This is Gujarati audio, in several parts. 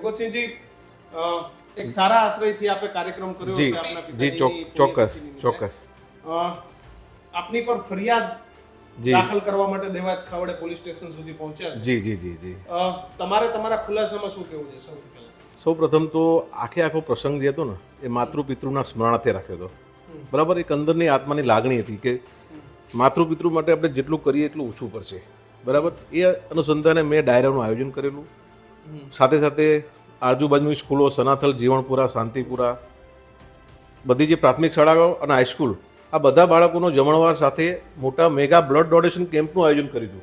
ભગવતસિંહજી અ, એક સારા આશ્રયથી આપે કાર્યક્રમ કર્યો છે આપના જી ચોક- ચોક્કસ ચોક્કસ. આપની પર ફરિયાદ જી. દાખલ કરવા માટે દેવાત ખાવડે પોલીસ સ્ટેશન સુધી પહોંચ્યા જી જી જી જી. તમારે તમારા ખુલાસામાં શું કહેવું છે સૌથી પહેલા? સૌ પ્રથમ તો આખે આખો પ્રસંગ જે હતો ને એ માતૃ પિતૃના સ્મરણાર્થે રાખ્યો હતો. બરાબર એક અંદરની આત્માની લાગણી હતી કે માતૃ પિતૃ માટે આપણે જેટલું કરીએ એટલું ઓછું પડશે. બરાબર એ અનુસંધાને મેં ડાયરાનું આયોજન કરેલું. સાથે સાથે આજુબાજુની સ્કૂલો સનાથલ, જીવણપુરા, શાંતિપુરા, બધી જે પ્રાથમિક શાળાઓ અને હાઈસ્કૂલ આ બધા બાળકોનો જમણવાર સાથે મોટા મેગા બ્લડ ડોનેશન કેમ્પનું આયોજન કર્યું હતું.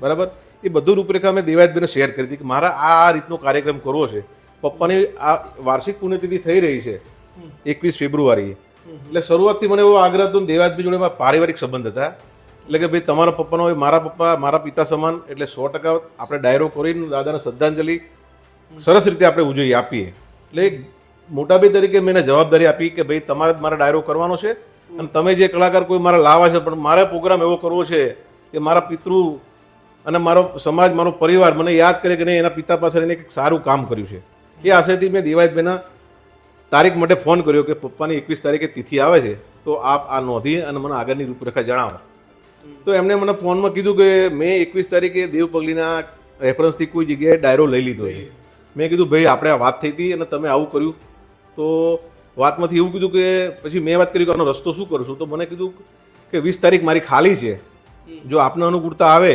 બરાબર? એ બધું રૂપરેખા મેં દેવાયતભાઈને શેર કરી હતી કે મારા આ આ રીતનો કાર્યક્રમ કરવો છે. પપ્પાની આ વાર્ષિક પુણ્યતિથિ થઈ રહી છે એકવીસ ફેબ્રુઆરીએ. એટલે શરૂઆતથી મને એવો આગ્રહ હતો ને દેવાયતભાઈ જોડે મારા પારિવારિક સંબંધ હતા. એટલે કે ભાઈ તમારા પપ્પાનો હોય, મારા પપ્પા, મારા પિતા સમાન, એટલે સો ટકા આપણે ડાયરો કરીને દાદાને શ્રદ્ધાંજલિ સરસ રીતે આપણે ઉજવી આપીએ. એટલે એક મોટાભાઈ તરીકે મેં જવાબદારી આપી કે ભાઈ તમારે જ મારે ડાયરો કરવાનો છે અને તમે જે કલાકાર કોઈ મારા લાવા છે, પણ મારે પ્રોગ્રામ એવો કરવો છે કે મારા પિતૃ અને મારો સમાજ, મારો પરિવાર મને યાદ કરે કે નહીં, એના પિતા પાસે એને એક સારું કામ કર્યું છે. એ આશયથી મેં દિવાયતભાઈના તારીખ માટે ફોન કર્યો કે પપ્પાની એકવીસ તારીખે તિથિ આવે છે, તો આપ આ નોંધી અને મને આગળની રૂપરેખા જણાવો. તો એમણે મને ફોનમાં કીધું કે મેં એકવીસ તારીખે દેવ પગલીના રેફરન્સથી કોઈ જગ્યાએ ડાયરો લઈ લીધો છે. મેં કીધું ભાઈ આપણે આ વાત થઈ હતી અને તમે આવું કર્યું. તો વાતમાંથી એવું કીધું કે પછી મેં વાત કરી કે આનો રસ્તો શું કરશું તો મને કીધું કે વીસ તારીખ મારી ખાલી છે. જો આપને અનુકૂળતા આવે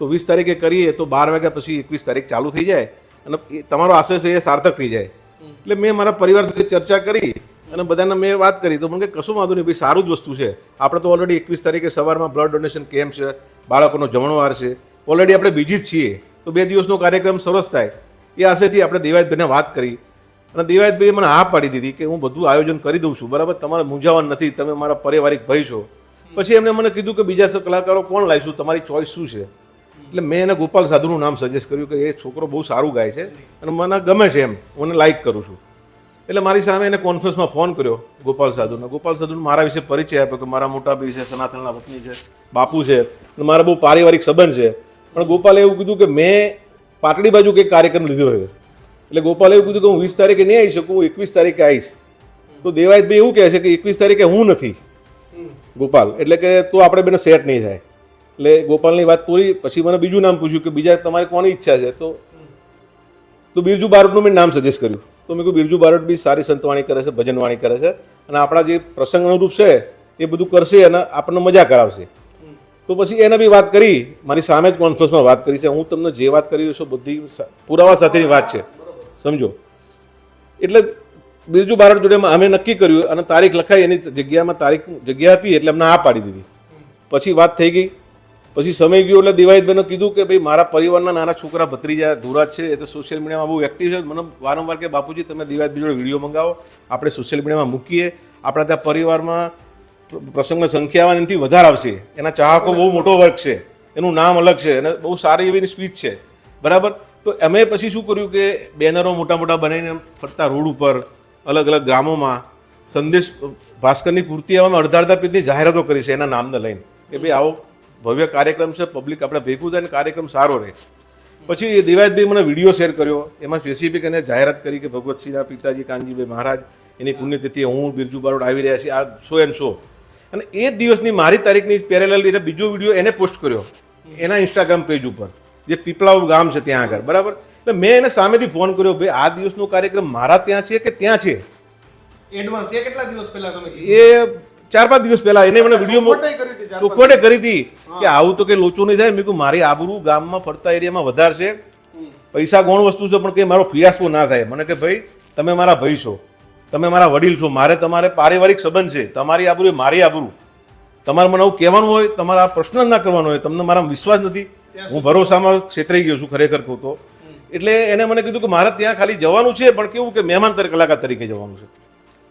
તો વીસ તારીખે કરીએ તો બાર વાગ્યા પછી એકવીસ તારીખ ચાલુ થઈ જાય અને તમારો આશય છે એ સાર્થક થઈ જાય. એટલે મેં મારા પરિવાર સાથે ચર્ચા કરી અને બધાને મેં વાત કરી તો મને કે કશું વાંધો નહીં, ભાઈ સારું જ વસ્તુ છે. આપણે તો ઓલરેડી એકવીસ તારીખે સવારમાં બ્લડ ડોનેશન કેમ્પ છે, બાળકોનો જમણવાર છે. ઓલરેડી આપણે બીજી જ છીએ. તો બે દિવસનો કાર્યક્રમ સરસ થાય. એ આશયથી આપણે દેવાયતભાઈને વાત કરી. અને દેવાયતભાઈએ મને હા પાડી દીધી કે હું બધું આયોજન કરી દઉં છું. બરાબર? તમારે મૂંઝાવવાનું નથી. તમે મારા પારિવારિક ભાઈ છો. પછી એમને મને કીધું કે બીજા કલાકારો કોણ લાવીશું? તમારી ચોઈસ શું છે? એટલે મેં એને ગોપાલ સાધુનું નામ સજેસ્ટ કર્યું કે એ છોકરો બહુ સારું ગાય છે અને મને ગમે છે એમ. હું લાઈક કરું છું. એટલે મારી સામે એને કોન્ફરન્સમાં ફોન કર્યો, ગોપાલ સાધુને. ગોપાલ સાધુને મારા વિશે પરિચય આપ્યો કે મારા મોટા ભાઈ છે, સનાતનના પત્ની છે, બાપુ છે, અને મારા બહુ પારિવારિક સંબંધ છે. પણ ગોપાલે એવું કીધું કે મેં પાટડી બાજુ કંઈક કાર્યક્રમ લીધો છે. એટલે ગોપાલે એવું કીધું કે હું વીસ તારીખે નહીં આવી શકું, હું એકવીસ તારીખે આવીશ. તો દેવાયતભાઈ એવું કહે છે કે એકવીસ તારીખે હું નથી. ગોપાલ, એટલે કે તો આપણે બેને સેટ નહીં થાય. એટલે ગોપાલની વાત પૂરી, પછી મને બીજું નામ પૂછ્યું કે બીજા તમારે કોની ઈચ્છા છે? તો તો બિરજુ બારોટનું મેં નામ સજેસ્ટ કર્યું. તો મેં કહ્યું બિરજુ બારોટ બી સારી સંતવાણી કરે છે, ભજનવાણી કરે છે અને આપણા જે પ્રસંગ અનુરૂપ છે, એ બધું કરશે અને આપણને મજા કરાવશે. તો પછી એને બી વાત કરી, મારી સામે જ કોન્ફરન્સમાં વાત કરી છે, હું તમને જે વાત કરી રહ્યો છું, બધી પુરાવા સાથેની વાત છે. સમજો? એટલે બિરજુ બારોટ જોડે અમે નક્કી કર્યું અને તારીખ લખાઈ, એની જગ્યામાં તારીખ, જગ્યા હતી એટલે અમને આ પાડી દીધી. પછી વાત થઈ ગઈ પછી સમય ગયો એટલે દિવાયતભાઈને કીધું કે ભાઈ મારા પરિવારના નાના છોકરા ભત્રીજા ધુરા છે, એ તો સોશિયલ મીડિયામાં બહુ એક્ટિવ છે. મને વારંવાર કે, બાપુજી, તમે દિવાયતભાઈ જોડે વીડિયો મંગાવો. આપણે સોશિયલ મીડિયામાં મૂકીએ. આપણા ત્યાં પરિવારમાં પ્ર- પ્રસંગની સંખ્યા એનાથી વધારે આવશે. એના ચાહકો બહુ મોટો વર્ગ છે. એનું નામ અલગ છે અને બહુ સારી એવી સ્પીચ છે. બરાબર? તો અમે પછી શું કર્યું કે, બેનરો મોટા મોટા બનાવીને ફરતા રોડ ઉપર અલગ અલગ ગ્રામોમાં, સંદેશ, ભાસ્કરની પૂર્તિ આવવામાં અડધા અડધા પેજની જાહેરાતો કરી છે એના નામને લઈને. કે ભાઈ, આવો ભવ્ય કાર્યક્રમ છે પબ્લિક આપણે ભેગું થાય કાર્યક્રમ સારો રહે. પછી દેવાયતભાઈ મને વીડિયો શેર કર્યો એમાં સ્પેસિફિક એને જાહેરાત કરી કે ભગવતસિંહના પિતાજી કાનજીભાઈ મહારાજ એની પુણ્યતિથિ હું બિરજુ બારોડ આવી રહ્યા છીએ આ શો એન્ડ શો અને એ જ દિવસની મારી તારીખની પેરેલલ એને બીજો વીડિયો એને પોસ્ટ કર્યો એના ઇન્સ્ટાગ્રામ પેજ ઉપર જે પીપળાવ ગામ છે ત્યાં આગળ બરાબર? એટલે મેં એને સામેથી ફોન કર્યો ભાઈ આ દિવસનો કાર્યક્રમ મારા ત્યાં છે કે ત્યાં છે? એડવાન્સ એ કેટલા દિવસ પહેલા તમે એ ચાર પાંચ દિવસ પહેલા એને મને વીડિયો ચોખવટાઈ કરી હતી ચોખવટે કરી હતી કે આવું તો કઈ લોચો નહીં થાય મેં કહ્યું મારી આબરૂ ગામમાં ફરતા એરિયામાં વધારે છે. પૈસા ગૌણ વસ્તુ છે પણ કે મારો ફિયાસ્કો ના થાય. મને કે ભાઈ તમે મારા ભાઈ છો. તમે મારા વડીલ છો. મારે તમારે પારિવારિક સંબંધ છે. તમારી આબરૂ એ મારી આબરૂ. તમારે મને આવું કહેવાનું હોય તમારે આ પ્રશ્ન જ ના કરવાનો હોય તમને મારા વિશ્વાસ નથી. હું ભરોસામાં છેતરાઈ ગયો છું ખરેખર કહું તો એટલે એને મને કીધું કે મારે ત્યાં ખાલી જવાનું છે પણ કેવું કે મહેમાન કલાકાર તરીકે જવાનું છે.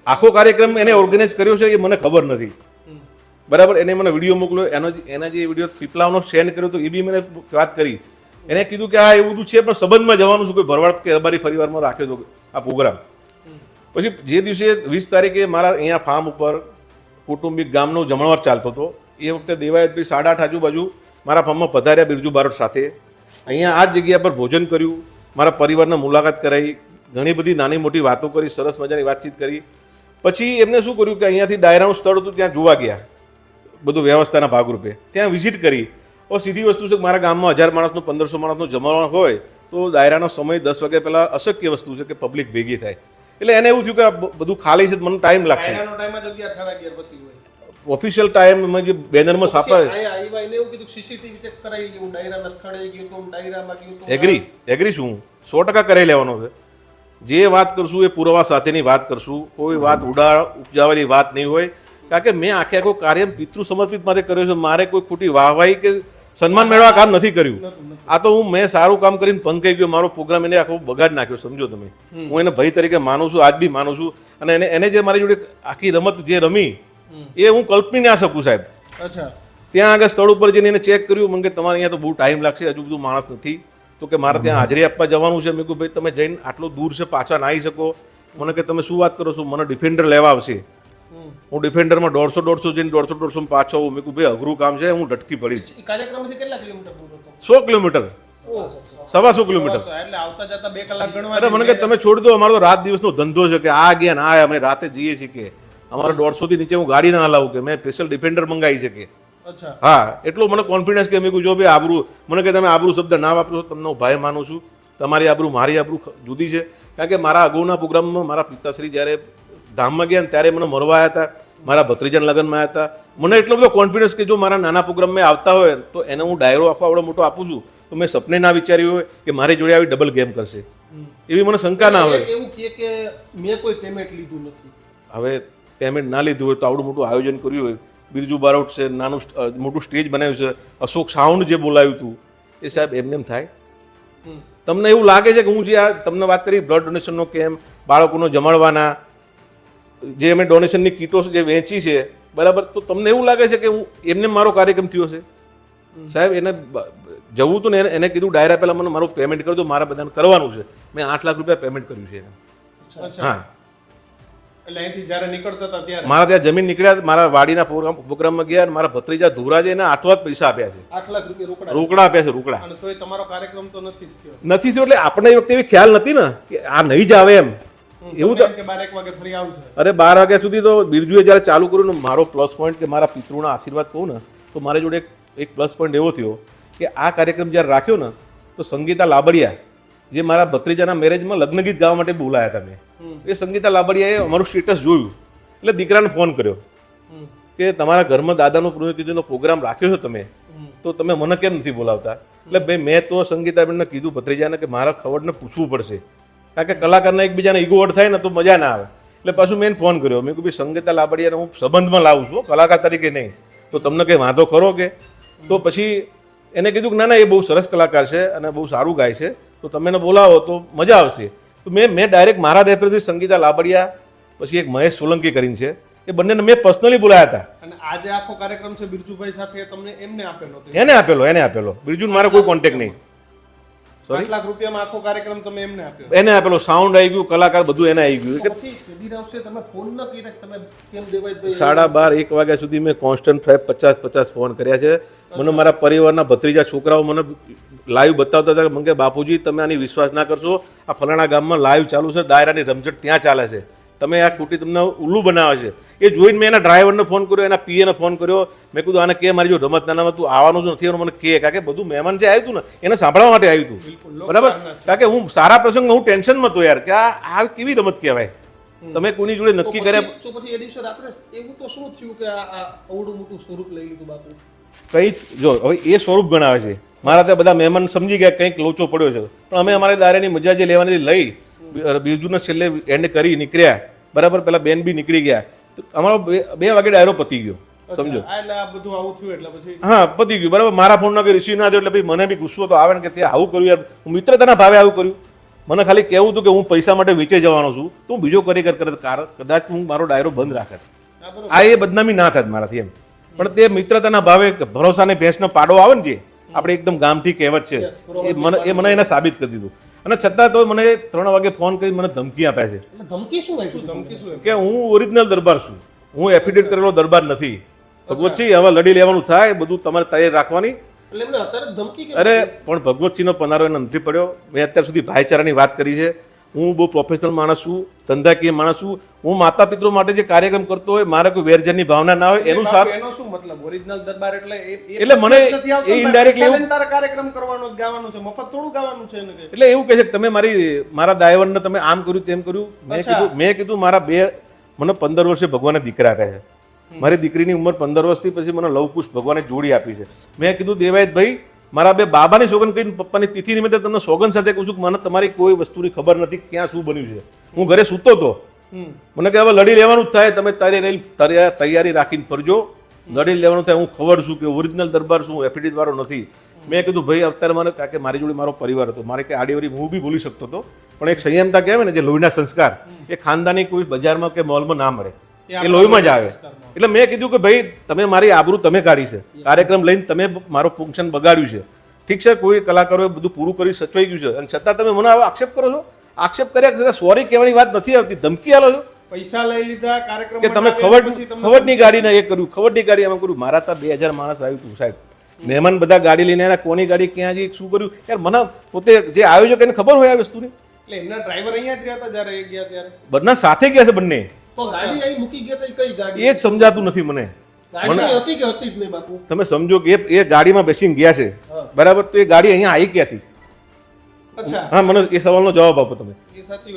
આખો કાર્યક્રમ એને ઓર્ગેનાઇઝ કર્યો છે એ મને ખબર નથી. બરાબર? એને મને વીડિયો મોકલ્યો, એનો એના જે વીડિયો પીપલાઓનો સેન્ડ કર્યો તો એ બી મને વાત કરી. એને કીધું કે આ એવું બધું છે, પણ સંબંધમાં જવાનું છું, કોઈ ભરવાડ કે રબારી પરિવારમાં રાખ્યો હતો આ પ્રોગ્રામ પછી જે દિવસે વીસ તારીખે મારા અહીંયા ફાર્મ ઉપર કુટુંબિક ગામનો જમણવાર ચાલતો હતો, એ વખતે દેવાયતભાઈ સાડા આઠ આજુબાજુ મારા ફાર્મમાં પધાર્યા બિરજુ બારોટ સાથે. અહીંયા આ જ જગ્યા પર ભોજન કર્યું, મારા પરિવારના મુલાકાત કરાવી ઘણી બધી નાની મોટી વાતો કરી, સરસ મજાની વાતચીત કરી. પછી એમને શું કર્યું કે અહીંયાથી ડાયરાનું સ્થળ હતું ત્યાં જોવા ગયા. બધું વ્યવસ્થાના ભાગરૂપે. ત્યાં વિઝિટ કરી. હવે સીધી વસ્તુ છે કે મારા ગામમાં હજાર માણસનું પંદરસો માણસનું જમવાનું હોય તો ડાયરાનો સમય દસ વાગ્યા પહેલાં અશક્ય વસ્તુ છે કે પબ્લિક ભેગી થાય. એટલે એને એવું થયું કે આ બધું ખાલી છે મને ટાઈમ લાગશે. ઓફિશિયલ ટાઈમ ટાઈમમાં જે બેનરમાં છાપા એગ્રી એગ્રી છું સો ટકા કરાવી લેવાનો છે. જે વાત કરશું એ પુરાવા સાથેની વાત કરશું. કોઈ વાત ઉડા ઉપજાવેલી વાત નહીં હોય. કારણ કે મેં આખે આખો કાર્ય પિતૃ સમર્પિત મારે કર્યો છે. મારે કોઈ ખોટી વાહવાહી કે સન્માન મેળવવા કામ નથી કર્યું. આ તો હું મેં સારું કામ કરીને ભંગ કહી ગયો. મારો પ્રોગ્રામ એને આખો બગાડ નાખ્યો સમજો તમે. હું એને ભાઈ તરીકે માનું છું આજ બી માનું છું. અને એને એને જે મારી જોડે આખી રમત જે રમી એ હું કલ્પની ના શકું સાહેબ. અચ્છા. ત્યાં આગળ સ્થળ ઉપર જઈને એને ચેક કર્યું. મને કે તમારે અહીંયા તો બહુ ટાઈમ લાગશે. હજુ બધું માણસ નથી. તો કે મારે ત્યાં હાજરી આપવા જવાનું છે? મેં કહ્યું ભાઈ તમે જઈને આટલું દૂર છે પાછા ના આવી શકો. મને કે તમે શું વાત કરો છો? મને ડિફેન્ડર લેવા આવશે. હું ડિફેન્ડરમાં દોઢસો દોઢસો જઈને દોઢસો દોઢસો પાછો આવું. મેં કહ્યું ભાઈ અઘરું કામ છે હું ડટકી પડીશ. સો કિલોમીટર. સવા સો કિલોમીટર. અરે મને કે તમે છોડી દો અમારો રાત દિવસનો ધંધો છે કે આ ગયા ના અમે રાતે જઈએ છીએ કે. અમારે દોઢસો થી નીચે હું ગાડી ના હલાવું કે મેં સ્પેશિયલ ડિફેન્ડર મંગાવી છે કે. હા એટલું મને કોન્ફિડન્સ કે મેં કહ્યું જો ભાઈ આબરૂ મને કે તમે આબરૂ શબ્દ ના વાપરો તમને હું ભાઈ માનું છું. તમારી આબરૂ મારી આબરૂ જુદી છે. કારણ કે મારા અગાઉના પ્રોગ્રામમાં મારા પિતાશ્રી જ્યારે ધામમાં ગયા ને ત્યારે મને મળવા આવ્યા હતા મારા ભત્રીજાના લગ્નમાં આવ્યા હતા. મને એટલો બધો કોન્ફિડન્સ કે જો મારા નાના પ્રોગ્રામમાં આવતા હોય તો એને હું ડાયરો આખો આવડો મોટો આપું છું. તો મેં સપને ના વિચાર્યું હોય કે મારી જોડે આવી ડબલ ગેમ કરશે. એવી મને શંકા ના આવે એવું કે મેં કોઈ પેમેન્ટ લીધું નથી. હવે પેમેન્ટ ના લીધું હોય તો આવડું મોટું આયોજન કર્યું હોય. બિરજુ બારોટ છે નાનું મોટું સ્ટેજ બનાવ્યું છે અશોક સાઉન્ડ જે બોલાવ્યું હતું એ સાહેબ એમને એમ થાય. તમને એવું લાગે છે કે હું જે આ તમને વાત કરી બ્લડ ડોનેશનનો કેમ્પ બાળકોનો જમાડવાના જે અમે ડોનેશનની કીટો જે વેચી છે બરાબર? તો તમને એવું લાગે છે કે હું એમને મારો કાર્યક્રમ થયો છે? સાહેબ એને જવું હતું ને એને- કીધું ડાયરા પહેલાં મને મારું પેમેન્ટ કરી દો મારા બધાને કરવાનું છે. મેં આઠ લાખ રૂપિયા પેમેન્ટ કર્યું છે એને. અચ્છા. હા. એટલે અહીંથી જ્યારે નીકળતા હતા ત્યારે? મારા ત્યાં જમીન નીકળ્યા મારા વાડીના પ્રોગ્રામ પ્રોગ્રામમાં ગયા મારા ભત્રીજા ધુરાજે એને આઠવા જ પૈસા આપ્યા છે. આઠ લાખ રૂપિયા રોકડા. રોકડા આપ્યા છે રોકડા. અને તોય તમારો કાર્યક્રમ તો નથી જ થયો. નથી થયો એટલે આપણને એ વખતે એવી ખ્યાલ નથી ને કે આ નહીં જ આવે એમ. એવું તો એમ કે બાર એક વાગે ફરી આવશે. અરે બાર વાગ્યા સુધી તો બિરજુએ જ્યારે ચાલુ કર્યું ને મારો પ્લસ પોઈન્ટ કે મારા પિતૃના આશીર્વાદ કહું ને તો મારી જોડે એક એક પ્લસ પોઈન્ટ એવો થયો કે આ કાર્યક્રમ જ્યારે રાખ્યો ને તો સંગીતા લાબડિયા જે મારા ભત્રીજાના મેરેજમાં લગ્ન ગીત ગાવા માટે બોલાયા હતા મેં. એ સંગીતા લાબડિયાએ અમારું સ્ટેટસ જોયું. એટલે દીકરાને ફોન કર્યો કે તમારા ઘરમાં દાદાનો પુણ્યતિથિનો પ્રોગ્રામ રાખ્યો છે તમે, તો તમે મને કેમ નથી બોલાવતા? એટલે ભાઈ, મેં તો સંગીતાબેનને કીધું ભત્રીજાને કે મારા ખવડને પૂછવું પડશે. કારણ કે કલાકારના એકબીજાને ઈગો વડ થાય ને તો મજા ના આવે. એટલે પાછું મેં ફોન કર્યો. મેં કહ્યું સંગીતા લાબડિયાને હું સંબંધમાં લાવું છું કલાકાર તરીકે નહીં. તો તમને કંઈ વાંધો ખરો કે? તો પછી એને કીધું કે, ના ના, એ બહુ સરસ કલાકાર છે અને બહુ સારું ગાય છે. તો તમે એને બોલાવો તો મજા આવશે. તો મેં મેં ડાયરેક્ટ મારા રેફરથી સંગીતા લાબડિયા પછી એક મહેશ સોલંકી કરીને છે. એ બંનેને મેં પર્સનલી બોલાયા હતા. અને આજે આખો કાર્યક્રમ છે બિરજુભાઈ સાથે તમને એમને આપેલો એને આપેલો એને આપેલો. બિરજુ મારો કોઈ કોન્ટેક્ટ નહીં. સોરી લાખ રૂપિયામાં આખો કાર્યક્રમ તમે એમને આપ્યો. એને આપેલો સાઉન્ડ આવી ગયું કલાકાર બધું એને આવી ગયું. તમે ફોન ન કર્યા તમે કેમ દેવાય સાડા બાર એક વાગ્યા સુધી મેં કોન્સ્ટન્ટ ફાઈવ પચાસ પચાસ ફોન કર્યા છે. મને મારા પરિવારના ભત્રીજા છોકરાઓ મને લાઈવ બતાવતા હતા મને કે બાપુજી તમે આની વિશ્વાસ ના કરશો. આ ફલાણા ગામમાં લાઈવ ચાલુ છે દાયરાની રમઝટ ત્યાં ચાલે છે. તમે આ કુટી તમને ઉલ્લું બનાવે છે. એ જોઈને મેં એના ડ્રાઈવરને ફોન કર્યો એના પીએને ફોન કર્યો. મેં કીધું આને કે મારી જો રમત નાનામાં તું આવવાનું જ નથી. એનું મને કે કારણ કે બધું મહેમાન જે આવ્યું હતું ને એને સાંભળવા માટે આવ્યું હતું બરાબર? કારણ કે હું સારા પ્રસંગમાં હું ટેન્શનમાં હતો યાર કે આ આ કેવી રમત કહેવાય? તમે કોની જોડે નક્કી કર્યા? પછી એ દિવસે રાત્રે એવું તો શું થયું કે આ આ અવડું મોટું સ્વરૂપ લઈ લીધું બાપુ કંઈ જ- હવે એ સ્વરૂપ ગણાવે છે. મારા ત્યાં બધા મહેમાન સમજી ગયા કંઈક લોચો પડ્યો છે. પણ અમે અમારી દાયરાની મજા જે લેવાની લઈ બી- છેલ્લે એન્ડ કરી નીકળ્યા. બરાબર પેલા બેન બી નીકળી ગયા. તો અમારો બે વાગે ડાયરો પતી ગયો. સમજો. હા પતી ગયું. બરાબર મારા ફોનનો કંઈ રિસીવ ના થયો એટલે ભાઈ મને બી ગુસ્સો તો આવે ને કે તે આવું કર્યું યાર. હું મિત્રતાના ભાવે આવું કર્યું. મને ખાલી કહેવું હતું કે હું પૈસા માટે વેચે જવાનો છું. તો હું બીજો કરી કર કાર- કદાચ હું મારો ડાયરો બંધ રાખત આ આ એ બદનામી ના થાય મારાથી એમ. પણ તે મિત્રતાના ભાવે ભરોસાને ભેંસનો પાડો આવે ને જે આપણે એકદમ ગામઠી કહેવત છે એ મને એ મને એને સાબિત કરી દીધું. અને છતાં તો મને ત્રણ વાગે ફોન કરી મને ધમકી આપ્યા છે. ધમકી શું ધમકી શું કે હું ઓરિજિનલ દરબાર છું. હું એફિડેટ કરેલો દરબાર નથી. ભગવતસિંહ હવે લડી લેવાનું થાય બધું તમારે તૈયાર રાખવાની. એટલે એમને અચાનક ધમકી કેમ અરે પણ ભગવતસિંહનો પનારો એને નથી પડ્યો. મેં અત્યાર સુધી ભાઈચારાની વાત કરી છે. હું બહુ પ્રોફેશનલ માણસ છું ધંધાકીય માણસ છું. હું માતા પિતૃ માટે જે કાર્યક્રમ કરતો હોય મારે કોઈ વેરજનની ભાવના ના હોય એનું સારું એનો શું મતલબ? ઓરિજિનલ દરબાર એટલે એટલે મને એ ને. એવું- કાર્યક્રમ કરવાનો ગાવાનું છે મફત થોડું ગાવાનું છે એટલે એવું કહે છે કે તમે મારી મારા દાયવનને તમે આમ કર્યું તેમ કર્યું. મેં કીધું મેં કીધું મારા બે મને પંદર વર્ષે ભગવાને દીકરા કહે છે. મારી દીકરીની ઉંમર પંદર વર્ષથી પછી મને લવકુશ ભગવાને જોડી આપી છે. મેં કીધું દેવાયત ભાઈ મારા બે બાબાની સોગન કરીને પપ્પાની તિથિ નિમિત્તે તમને સોગંદ સાથે કહું છું કે મને તમારી કોઈ વસ્તુની ખબર નથી ક્યાં શું બન્યું છે. હું ઘરે સૂતો હતો મને કે હવે લડી લેવાનું જ થાય તમે તારી રહી તૈયા- તૈયારી રાખીને ફરજો. લડી લેવાનું થાય હું ખબર છું કે ઓરિજિનલ દરબાર શું એફિડેવિટ વાળો નથી. મેં કીધું ભાઈ અત્યારે મને કારણ કે મારી જોડે મારો પરિવાર હતો. મારે કે આડીવરી હું બી ભૂલી શકતો હતો. પણ એક સંયમતા કહેવાય ને જે લોહીના સંસ્કાર એ ખાનદાની કોઈ બજારમાં કે મોલમાં ના મળે. એ લોહીમાં જ આવે. એટલે મેં કીધું કે ભાઈ તમે મારી આબરૂ તમે કાઢી છે. કાર્યક્રમ લઈને તમે મારો ફંક્શન બગાડ્યું છે. ઠીક છે કોઈ કલાકારોએ બધું પૂરું કરી સચવાઈ ગયું છે. અને છતાં તમે મને આવો આક્ષેપ કરો છો? આક્ષેપ કર્યા છતાં સોરી કહેવાની વાત નથી આવતી. ધમકી આલો છો? પૈસા લઈ લીધા કાર્યક્રમ કે તમે ખબર ખબરની ગાડીને એ કર્યું ખબરની ગાડી આમાં કર્યું. મારા ત્યાં બે હજાર માણસ આવ્યું હતું સાહેબ. મહેમાન બધા ગાડી લઈને આવ્યા કોની ગાડી ક્યાં જઈ શું કર્યું? યાર મને પોતે જે આયોજક એને ખબર હોય આ વસ્તુની? એટલે એમના ડ્રાઈવર અહીંયા જ રહ્યા હતા જ્યારે એ ગયા ત્યારે? બંને સાથે ગયા છે બંને. તો ગાડી અહીં મૂકી ગયા તા કઈ ગાડી? એ જ સમજાતું નથી મને. હતી કે હતી જ નહીં બાપુ? તમે સમજો કે એ એ ગાડીમાં બેસીને ગયા છે. બરાબર? તો એ ગાડી અહીંયા આવી ક્યાંથી? હા મને એ સવાલનો જવાબ આપો તમે.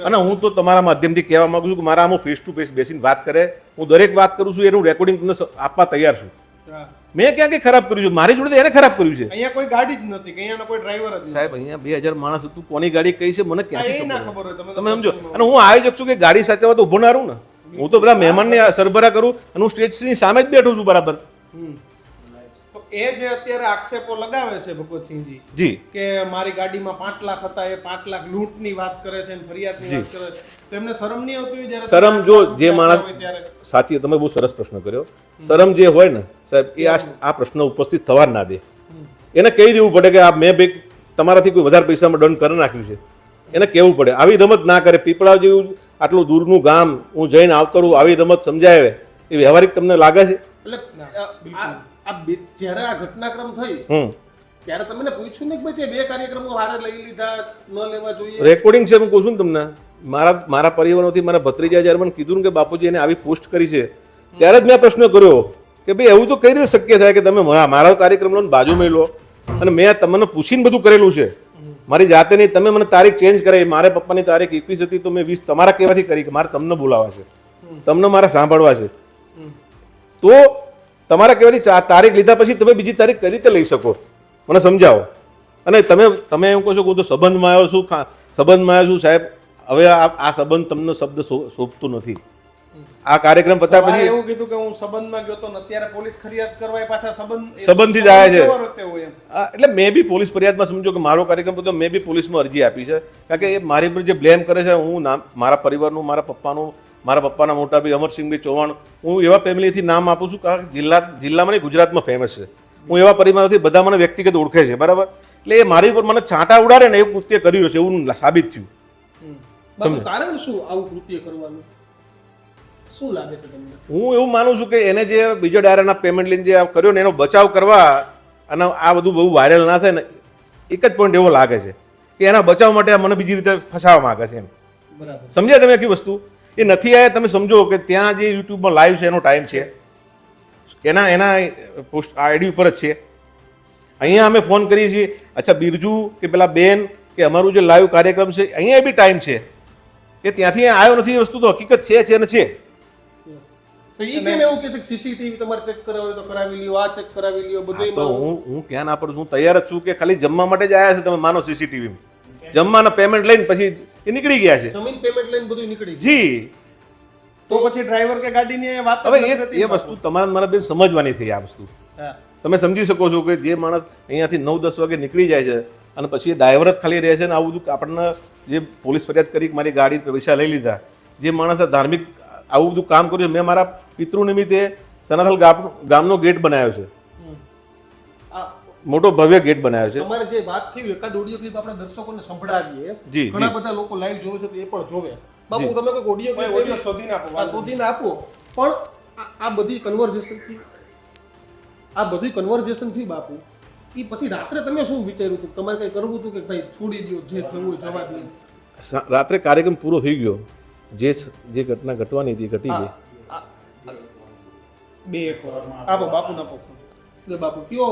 અને હું તો તમારા માધ્યમથી કહેવા માંગુ છું કે મારા આમાં ફેસ ટુ ફેસ બેસીને વાત કરે. હું દરેક વાત કરું છું એનું રેકોર્ડિંગ તમને આપવા તૈયાર છું. મેં ક્યાં કંઈ ખરાબ કર્યું છે? મારી જોડે એને ખરાબ કર્યું છે. અહીંયા કોઈ ગાડી જ નથી અહીંયાનો કોઈ ડ્રાઈવર જ સાહેબ અહીંયા બે હજાર માણસ હતું. કોની ગાડી કઈ છે? મને ક્યાંથી ખબર? તમે સમજો. અને હું આયોજક છું કે ગાડી સાચવવા તો ઊભો ના રહું ને. હું તો બધા મહેમાનને સરભરા કરું અને હું સ્ટેજની સામે જ બેઠું છું બરાબર. તો એ જે અત્યારે આક્ષેપો લગાવે છે ભગવતસિંહજી જી. કે મારી ગાડીમાં પાંચ લાખ હતા એ પાંચ લાખ લૂંટની વાત કરે છે અને ફરિયાદની વાત કરે છે. તો એમને શરમ નહીં આવતી જ્યારે શરમ જો જે માણસ સાચી તમે બહુ સરસ પ્રશ્ન કર્યો. શરમ જે હોય ને સાહેબ એ આ આ પ્રશ્ન ઉપસ્થિત થવા ના દે. એને કહી દેવું પડે કે આ મેં ભાઈ તમારાથી કોઈ વધારે પૈસામાં ડન કરી નાખ્યું છે. એને કહેવું પડે. આવી રમત ના કરે. પીપળા જેવું આટલું દૂરનું ગામ હું જઈને આવતો રહું આવી રમત સમજાવે. એ વ્યવહારિક તમને લાગે છે? એટલે જ્યારે આ ઘટનાક્રમ થઈ હમ. ત્યારે તમને પૂછ્યું ને કે ભાઈ તે બે કાર્યક્રમો હારે લઈ લીધા ન લેવા જોઈએ? રેકોર્ડિંગ છે હું કહું છું ને તમને. મારા મારા પરિવારમાંથી મારા ભત્રીજા જ્યારે મને કીધું કે બાપુજી એને આવી પોસ્ટ કરી છે ત્યારે જ મેં પ્રશ્ન કર્યો કે ભાઈ એવું તો કઈ રીતે શક્ય થાય કે તમે મારા મારો કાર્યક્રમ લો ને બાજુમાં લો? અને મેં તમને પૂછીને બધું કરેલું છે. મારી જાતે નહીં, તમે મને તારીખ ચેન્જ કરાવી. મારે પપ્પાની તારીખ એકવીસ હતી, તો મેં વીસ તમારા કહેવાથી કરી કે મારે તમને બોલાવવા છે. તમને મારે સાંભળવા છે. તો તમારા કહેવાથી તારીખ લીધા પછી તમે બીજી તારીખ કઈ રીતે લઈ શકો? મને સમજાવો. અને તમે તમે એમ કહો છો કે હું તો સંબંધમાં આવ્યો છું સંબંધમાં આવ્યો છું સાહેબ. હવે આ સંબંધ તમને શબ્દ શોભતું નથી. આ કાર્યક્રમ પતા પછી એવું કીધું કે હું સંબંધમાં ગયો તો અત્યારે પોલીસ ફરિયાદ કરવા પાછા સંબંધ સંબંધથી જ છે. એટલે મેં બી પોલીસ ફરિયાદમાં સમજો કે મારો કાર્યક્રમ પતો મેં બી પોલીસમાં અરજી આપી છે. કારણ કે એ મારી પર જે બ્લેમ કરે છે હું નામ મારા પરિવારનું મારા પપ્પાનું મારા પપ્પાના મોટા ભાઈ અમરસિંહભાઈ ચૌહાણ હું એવા ફેમિલીથી નામ આપું છું કારણ કે જિલ્લા જિલ્લામાં નહીં ગુજરાતમાં ફેમસ છે. હું એવા પરિવારથી બધા મને વ્યક્તિગત ઓળખે છે બરાબર? એટલે એ મારી પર મને છાંટા ઉડાડે ને એવું કૃત્ય કર્યું છે એવું સાબિત થયું. કારણ શું આવું કૃત્ય કરવાનું? શું લાગે છે તમને? હું એવું માનું છું કે એને જે બીજો ડાયરાના પેમેન્ટ લઈને જે કર્યો ને એનો બચાવ કરવા અને આ બધું બહુ વાયરલ ના થાય ને એક જ પોઈન્ટ એવો લાગે છે કે એના બચાવ માટે મને બીજી રીતે ફસાવવા માંગે છે એમ. સમજ્યા તમે આખી વસ્તુ? એ નથી આવ્યા તમે સમજો કે ત્યાં જે યુટ્યુબમાં લાઈવ છે એનો ટાઈમ છે. એના એના પોસ્ટ આઈડી ઉપર જ છે. અહીંયા અમે ફોન કરીએ છીએ અચ્છા બિરજુ કે પેલા બેન કે અમારું જે લાઈવ કાર્યક્રમ છે અહીંયા બી ટાઈમ છે. કે ત્યાંથી આવ્યો નથી એ વસ્તુ તો હકીકત છે છે ને છે. તો એ કેમ એવું કે છે કે સીસીટીવી તમારે ચેક કરાવી તો કરાવી લ્યો આ ચેક કરાવી લ્યો તો બધું હું હું ક્યાં ના પડું? છું હું તૈયાર જ છું કે ખાલી જમવા માટે જ આવ્યા છે તમે માનો સીસીટીવી જમવાના પેમેન્ટ લઈને પછી એ નીકળી ગયા છે. જમીન પેમેન્ટ લઈને બધું નીકળી જી. તો પછી ડ્રાઈવર કે ગાડીની વાત હવે એ એ વસ્તુ તમારા મારા બેન સમજવાની થઈ આ વસ્તુ. તમે સમજી શકો છો કે જે માણસ અહીંયાથી નવ દસ વાગે નીકળી જાય છે અને પછી એ ડ્રાઈવર જ ખાલી રહે છે ને આવું બધું આપણને જે પોલીસ ફરિયાદ કરી મારી ગાડી પૈસા લઈ લીધા. જે માણસ ધાર્મિક આવું બધું કામ કર્યું મેં મારા પિતૃ નિમિત્તે સનાથલ ગામનો ગેટ બનાવ્યો છે. મોટો ભવ્ય ગેટ બનાવ્યો છે. તમારે જે વાત થઈ એકાદ ઓડિયો ક્લિપ આપણે દર્શકોને સંભળાવીએ. જી, ઘણા બધા લોકો લાઈવ જોવે છે તો એ પણ જોવે. બાપુ તમે કોઈ ઓડિયો ક્લિપ ઓડિયો શોધીને આપો, શોધીને આપો. પણ આ- બધી કન્વર્ઝેશનથી આ બધી કન્વર્ઝેશનથી બાપુ એ પછી રાત્રે તમે શું વિચાર્યું હતું? તમારે કઈ કરવું હતું કે ભાઈ છોડી દો જે થયું હોય જવા દો રાત્રે કાર્યક્રમ પૂરો થઈ ગયો. જે જે ઘટના ઘટવાની હતી ઘટી ગઈ. બે એક આપો બાપુ ના એટલે બાપુ કયો?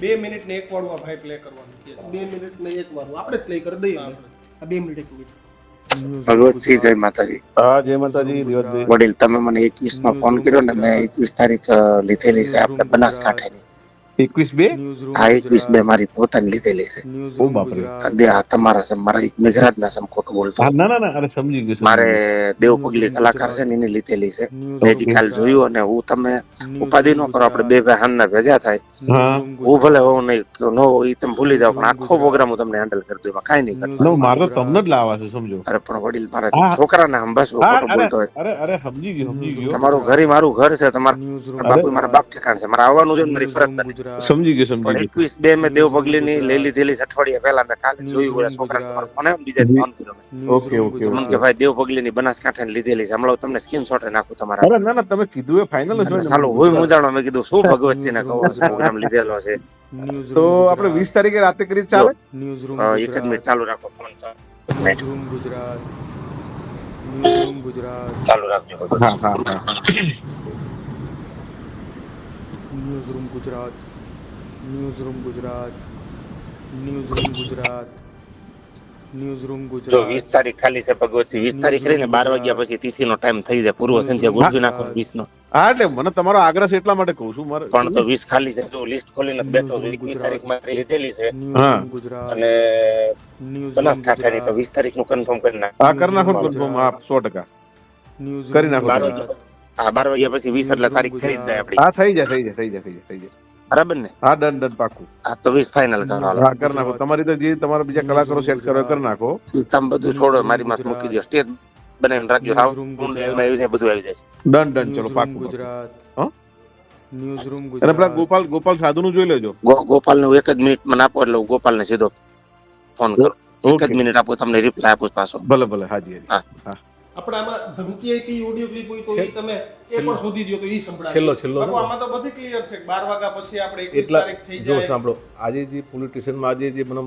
બે મિનિટ ને એક વાળું આ ભાઈ પ્લે કરવાનું બે મિનિટ ને એક વાર આપણે પ્લે કરી દઈએ આ બે મિનિટ એક મિનિટ. ભગવતસિંહ જય માતાજી. હા જય માતાજી વડીલ તમે મને એકવીસમાં ફોન કર્યો ને મેં એકવીસ તારીખ લીધેલી છે આપણે બનાસકાંઠાની. એકવીસ બે? હા એકવીસ બે મારી પોતાની લીધેલી છે. ઓ બાપરે. આ તમારા સમ મારા એક મેઘરાજ ના સમ ખોટું બોલતો ના ના ના અરે સમજી ગયો મારે દેવ પગલી કલાકાર છે ને એની લીધેલી છે. મેં જે કાલ જોયું અને હું તમે ઉપાધિ ન કરો આપણે બે ભાઈ હાનના ભેગા થાય. હું. ભલે હોઉં નહીં નો ન એ તમે ભૂલી જાઓ પણ આખો પ્રોગ્રામ હું તમને હેન્ડલ કરી દઉં એમાં કાંઈ નહીં કરતો. ના મારે તમને જ લાવા છે સમજો. અરે પણ વડીલ મારા હા. છોકરાને આમ બસ ખોટું બોલતો હોય. અરે અરે સમજી ગયો સમજી ગયો. તમારું ઘર ઈ મારું ઘર છે તમારું બાપુ મારા બાપ ઠેકાણ છે મારે આવવાનું છે ને મારી ફરજ બને. સમજી ગયો સમજી ગયો. એકવીસ બે મેં દેવ પગલી ની લઈ લીધેલી અઠવાડિયા પહેલા મેં કાલે જોયું હોય છોકરા તમારો ફોન આવ્યો બીજા ફોન કર્યો ઓકે ઓકે મને કે ભાઈ દેવ પગલી ની બનાસકાંઠા ની લીધેલી છે હમણાં હું તમને સ્ક્રીનશોટ નાખું તમારા. અરે ના ના તમે કીધું એ ફાઇનલ જ હોય ચાલો હું મુજાણો મેં કીધું શું ભગવતસિંહ ને કહો છો પ્રોગ્રામ લીધેલો છે. તો આપણે વીસ તારીખે રાતે કરી ચાલે? અ, એક જ મિનિટ ચાલુ રાખો phone newsroom Gujarat. Newsroom Gujarat. ચાલુ રાખજો હા. હા news room Gujarat. Newsroom Gujarat newsroom Gujarat news room Gujarat. વીસ તારીખ ખાલી છે ભગવતસિંહ 20 તારીખ રહીને 12 વાગ્યા પછી તિથિ નો ટાઈમ થઈ જાય. પૂર્વ સંધ્યા ગોઠવી નાખો 20 નો હા એટલે મને તમારો આગ્રહ છે એટલા માટે કહું છું મારે પણ તો વીસ ખાલી છે જો લિસ્ટ ખોલીને બેઠો છું એકવીસ તારીખ મારી લીધેલી છે. હા. ગુજરાત. અને ન્યૂઝરૂમ બનાસકાંઠાની તો ગુજરાત. વીસ તારીખનું કન્ફર્મ કરી નાખ. હા કરી નાખો ને confirm. હા સો ટકા. ન્યૂઝરૂમ કરી નાખો. બાર વાગ્યા હા બાર વાગ્યા પછી વીસ એટલે તારીખ થઈ જ જાય આપણી. હા થઈ જાય થઈ જાય થઈ જાય થઈ જાય. બરાબર ને? હા ડન ડન પાકું. હા તો વીસ ફાઇનલ કરો હા કરી નાખો. તમારી તો જે તમારા બીજા કલાકારો સેટ કરો કરી નાખો. તમે બધું છોડો મારી માથે મૂકી દો સ્ટેજ બનાવીને રાખજો. સાવ ન્યૂઝરૂમ એમાં આવી જાય બધું આવી જાય. ડન ડન ચલો પાકું. ગુજરાત. હં? ન્યૂઝરૂમ અને પેલા ગોપાલ ગોપાલ સાધુ નું જોઈ લેજો. ગોપાલનું એક જ મિનિટ મને આપો એટલે ગોપાલ ગોપાલને સીધો ફોન કરો. એક જ મિનિટ આપો તમને રિપ્લાય આપું પાછો. ભલે ભલે હાજી હાજી. હા. આપણે આમાં ધમકી આપી ઓડિયો ક્લિપ હોય તો એ તમે એ પણ શોધી દો તો એ સંભળાય. છેલ્લો છેલ્લો આમાં તો બધી ક્લિયર છે. 12 વાગ્યા પછી આપણે એકવીસ એટલા તારીખ થઈ જો સાંભળો આજે જે પોલીસ સ્ટેશનમાં આજે જે મને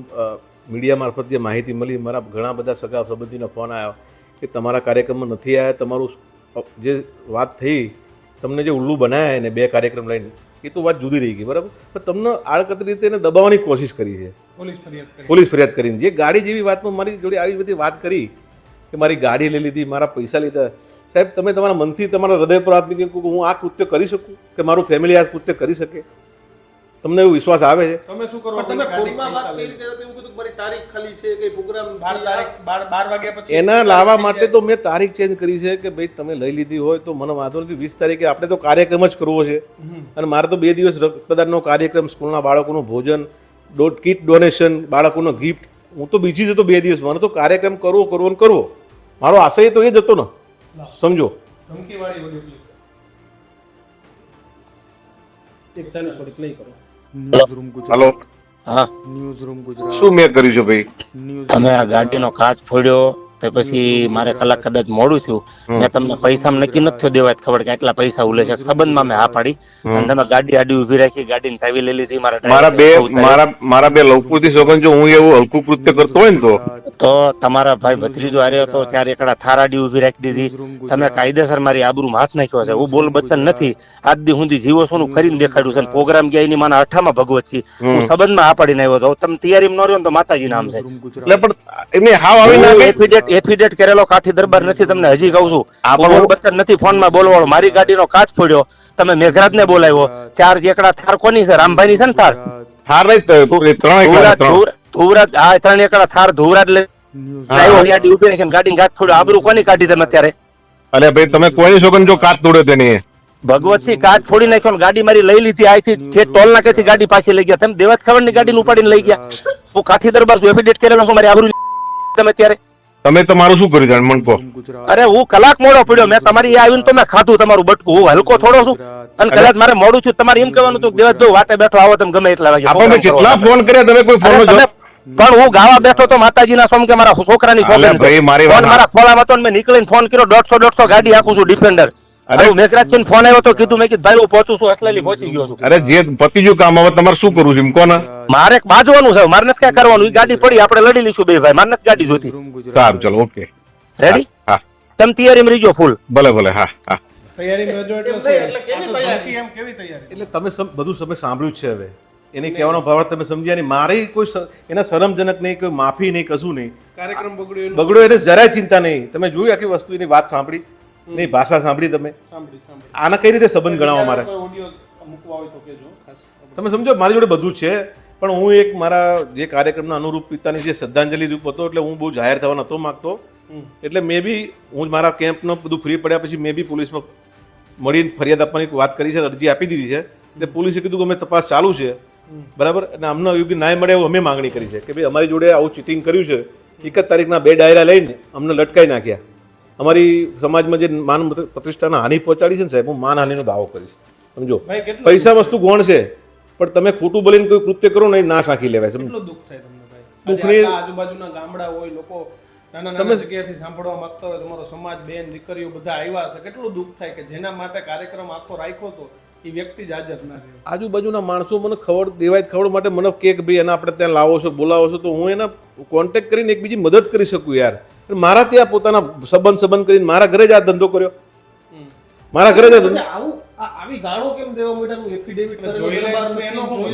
મીડિયા મારફત જે માહિતી મળી મારા ઘણા બધા સગા સંબંધીનો ફોન આવ્યો કે તમારા કાર્યક્રમમાં નથી આવ્યા તમારું જે વાત થઈ તમને જે ઉલ્લુ બનાવ્યા એને બે કાર્યક્રમ લઈને એ તો વાત જુદી રહી ગઈ બરાબર? પણ તમને આડકતરી રીતે એને દબાવવાની કોશિશ કરી છે. પોલીસ ફરિયાદ પોલીસ ફરિયાદ કરીને જે ગાડી જેવી વાતમાં મારી જોડે આવી બધી વાત કરી કે મારી ગાડી લઈ લીધી મારા પૈસા લીધા. સાહેબ તમે તમારા મનથી તમારા હૃદય પર હાથ મૂકીને કહો કે હું આ કૃત્ય કરી શકું કે મારું ફેમિલી આ કૃત્ય કરી શકે? તમને એવો વિશ્વાસ આવે છે? તમે શું કરવા પણ તમે કોર્ટમાં વાત કરી ત્યારે તો એવું કીધું કે મારી તારીખ ખાલી છે કે પ્રોગ્રામ 12 તારીખ બાર બાર વાગ્યા પછી એના લાવવા માટે તો મેં તારીખ ચેન્જ કરી છે કે ભાઈ તમે લઈ લીધી હોય તો મને વાંધો નથી. વીસ તારીખે આપણે તો કાર્યક્રમ જ કરવો છે. અને મારે તો બે દિવસ રક્તદાનનો કાર્યક્રમ સ્કૂલના બાળકોનું ભોજન ડોટ કીટ ડોનેશન બાળકોનો ગિફ્ટ હું તો બીજી છે તો બે દિવસ મને તો કાર્યક્રમ કરવો કરવો ને કરવો. મારો આશય તો એ જ હતો ને. સમજો. ધમકીવાળી ઓડિયો ક્લિપ એક ચાલીસ વાળી પ્લે કરો. ન્યૂઝરૂમ ગુજરાત. હા શું મેં કર્યું છે ભાઈ? તમે આ ગાડીનો કાચ ફોડ્યો. તે પછી મારે કલાક કદાચ મોડું છું મેં તમને પૈસા નક્કી નથી દેવાય ખબર કે આટલા પૈસા ઉલે છે. સંબંધમાં મેં હા પાડી. અને તમે ગાડી આડી ઊભી રાખી ગાડીની ચાવી લઈ લીધી મારા મારા બે મારા મારા બે લવકૃતિ સોગન જો હું એવું હલકું કૃત્ય કરતો હોય ને તો. તો તમારા ભાઈ ભત્રીજો હાર્યો હતો ત્યારે એકડા થારાડી ઊભી રાખી દીધી. તમે કાયદેસર મારી આબરૂમાં હાથ નાખ્યો છે. હું બોલ બચન નથી. આજ દી હું જીવો છું કરીને દેખાડ્યું છે પ્રોગ્રામ ગયા એની માના અઠામાં ભગવત છે. હું સંબંધમાં આ પાડીને આવ્યો હતો તમે તૈયારી ન રહ્યો તો માતાજી નામ છે. એટલે પણ એમને હાવ આવી ના એફિડેટ એફિડેટ કરેલો કાઠી દરબાર નથી તમને હજી કહું છું. આ બચ્ચન નથી ફોનમાં બોલવાળો. મારી ગાડીનો કાચ ફોડ્યો તમે મેઘરાજ ને બોલાવ્યો ચાર એકડા થાર કોની છે? રામભાઈ ની છે ને થાર? થાર ધુવરાજ આ ત્રણ એકડા થાર ધુવરાજ લે. ગાડી ઊભી રાખીને ગાડીને કાચ ફોડ્યો. આબરૂ કોની કાઢી તમે અત્યારે? અરે ભાઈ તમે સોગન જો કાચ તોડ્યો તેની. ભગવતસિંહ કાચ ફોડી નાખ્યો ગાડી મારી લઈ લીધી આથી ઠેઠ ટોલ નાકેથી ગાડી પાછી લઈ ગયા. તમે દેવાજ ખબરની ગાડીને ઉપાડીને લઈ ગયા. હું કાઠી દરબાર એફિડેટ કરેલો છું મારી આબરૂ તમે અત્યારે? તમે તમારું શું કર્યું જાણ મણકો અરે હું કલાક મોડો પડ્યો. મેં તમારી આવીને તો મેં ખાધું તમારું બટકું. હું હલકો થોડો છું. અને કદાચ મારે મોડું છું તમારે એમ કહેવાનું હતું કે જો વાટે બેઠો આવો તમે ગમે એટલા વાગે આપણે કેટલા ફોન કર્યા? તમે કોઈ ફોન તમે- પણ હું ગાવા બેઠો તો માતાજી ના સોમ કે મારા છોકરાની અલે સોગંદ છે. ભાઈ, મારી ફોન મારા ખોલામાં તો ને મેં નીકળીને ફોન કર્યો. દોઢસો દોઢસો ગાડી આખું છું ડિફેન્ડર અરે મેઘરાજ ફોન આવ્યો તો કીધું મેં કીધું ભાઈ હું પહોંચું છું અસલેલી પહોંચી ગયો છું. અરે જે પતી ગયું કામ હવે તમારે શું કરવું છે એમ કોને? મારે બાજવાનું છે મારે નથી ક્યાં કરવાનું ગાડી પડી આપણે લડી લઈશું બે ભાઈ મારે નથી ગાડી જોતી સારું ચલો ઓકે. રેડી હા તમે તૈયારીમાં રીજો ફૂલ ભલે ભલે હા હા. એટલે તમે બધું તમે સાંભળ્યું છે હવે. એને કહેવાનો ભાવ તમે સમજ્યા નહીં. મારે કોઈ એના શરમજનક નહીં કોઈ માફી નહીં કશું નહીં. કાર્યક્રમ બગડ્યો બગડ્યો બગડો એને જરાય ચિંતા નહીં. તમે જોયું આખી વસ્તુ એની વાત સાંભળી? નહીં ભાષા સાંભળી તમે? આના કઈ રીતે સંબંધ ગણાવવા મારે? તમે સમજો મારી જોડે બધું છે પણ હું એક મારા જે કાર્યક્રમના અનુરૂપ પિતાની જે શ્રદ્ધાંજલિ રૂપ હતો એટલે હું બહુ જાહેર થવા નહોતો માંગતો. એટલે મેં બી હું મારા કેમ્પનો બધું ફ્રી પડ્યા પછી મેં બી પોલીસમાં મળીને ફરિયાદ આપવાની વાત કરી છે અરજી આપી દીધી છે. એટલે પોલીસે કીધું કે અમે તપાસ ચાલુ છે. બરાબર? અને અમને યોગ્ય ન્યાય મળે એવું અમે માંગણી કરી છે કે ભાઈ અમારી જોડે આવું ચીટિંગ કર્યું છે. એક જ તારીખના બે ડાયરા લઈને અમને લટકાઈ નાખ્યા. અમારી સમાજમાં જે માન પ્રતિષ્ઠાને હાનિ પહોંચાડી છે ને સાહેબ હું માનહાનિનો દાવો કરીશ. સમજો? પૈસા વસ્તુ ગૌણ છે પણ તમે ખોટું બોલીને કોઈ કૃત્ય કરો ને નાશ ના સાંખી લેવાય સમજો? દુઃખ થાય તમને દુઃખની- આજુબાજુના ગામડા હોય લોકો નાના નાના જગ્યાએથી સાંભળવા માંગતા હોય તમારો સમાજ બેન દીકરીઓ બધા આવ્યા હશે. કેટલું દુઃખ થાય કે જેના માટે કાર્યક્રમ આખો રાખ્યો હતો એ વ્યક્તિ જ હાજર ના રહ્યો? આજુબાજુના માણસો મને ખબર દેવાય ખબર માટે મને કે કે ભાઈ એના આપણે ત્યાં લાવો છો બોલાવો છો તો હું એના કોન્ટેક્ટ કરીને એક બીજી મદદ કરી શકું યાર. મારા ત્યાં પોતાના સંબંધ સંબંધ કરીને મારા ઘરે જ આ ધંધો કર્યો. મારા ઘરે જ ધંધો એફિડેવિટ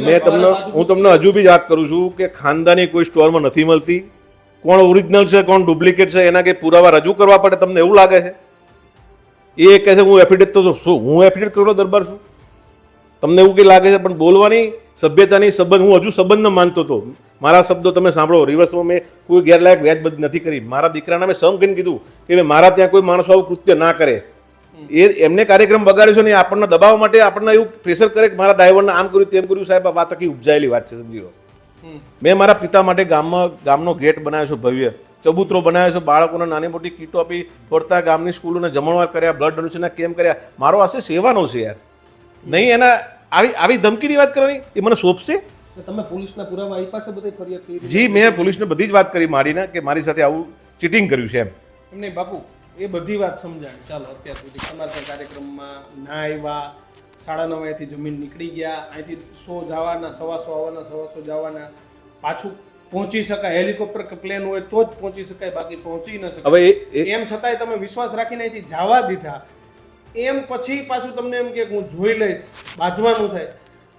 મેં તમને હું તમને હજુ બી યાદ કરું છું કે ખાનદાની કોઈ સ્ટોરમાં નથી મળતી. કોણ ઓરિજિનલ છે કોણ ડુપ્લિકેટ છે એના કે પુરાવા રજૂ કરવા પડે તમને એવું લાગે છે? એ કહે છે હું એફિડેટ તો શું હું એફિડેટ કરેલો દરબાર છું? તમને એવું કંઈ લાગે છે પણ બોલવાની સભ્યતાની સંબંધ હું હજુ સંબંધ માનતો હતો મારા શબ્દો તમે સાંભળો. રિવર્સમાં મેં કોઈ ગેરલાયક વ્યાજબદ નથી કરી. મારા દીકરાના મેં સમ કરીને કીધું કે મેં મારા ત્યાં કોઈ માણસો આવું કૃત્ય ના કરે. એ એમને કાર્યક્રમ બગાડ્યો છે ને આપણને દબાવવા માટે આપણને એવું પ્રેશર કરે કે મારા ડ્રાઈવરને આમ કર્યું તેમ કર્યું. સાહેબ આ વાત આખી ઉપજાયેલી વાત છે સમજી લો. મેં મારા પિતા માટે ગામમાં ગામનો ગેટ બનાવ્યો છે ભવ્ય. ચબૂતરો બનાવ્યો છે બાળકોને નાની મોટી કીટો આપી ફરતા ગામની સ્કૂલોને જમણવાર કર્યા બ્લડ ડોનેશનના કેમ કર્યા. મારો આશે સેવાનો છે યાર. નહીં એના આવી આવી ધમકીની વાત કરવાની? એ મને સોંપશે? તમે પોલીસના પુરાવા આપ્યા છે બધી ફરિયાદ કરી જી મેં પોલીસને બધી જ વાત કરી મારીને કે મારી સાથે આવું ચીટિંગ કર્યું છે એમ. એમને બાપુ એ બધી વાત સમજાણી. ચાલો અત્યાર સુધી તમારા કાર્યક્રમમાં ના આવ્યા. સાડા નવ અહીંથી જમીન નીકળી ગયા. અહીંથી સો જવાના સવા સો આવવાના સવા સો જવાના. પાછું પહોંચી શકાય. હેલિકોપ્ટર કે પ્લેન હોય તો જ પહોંચી શકાય. બાકી પહોંચી ન શકાય. હવે એમ છતાંય તમે વિશ્વાસ રાખીને અહીંથી જવા દીધા. એમ પછી પાછું તમને એમ કે હું જોઈ લઈશ બાજવાનું થાય.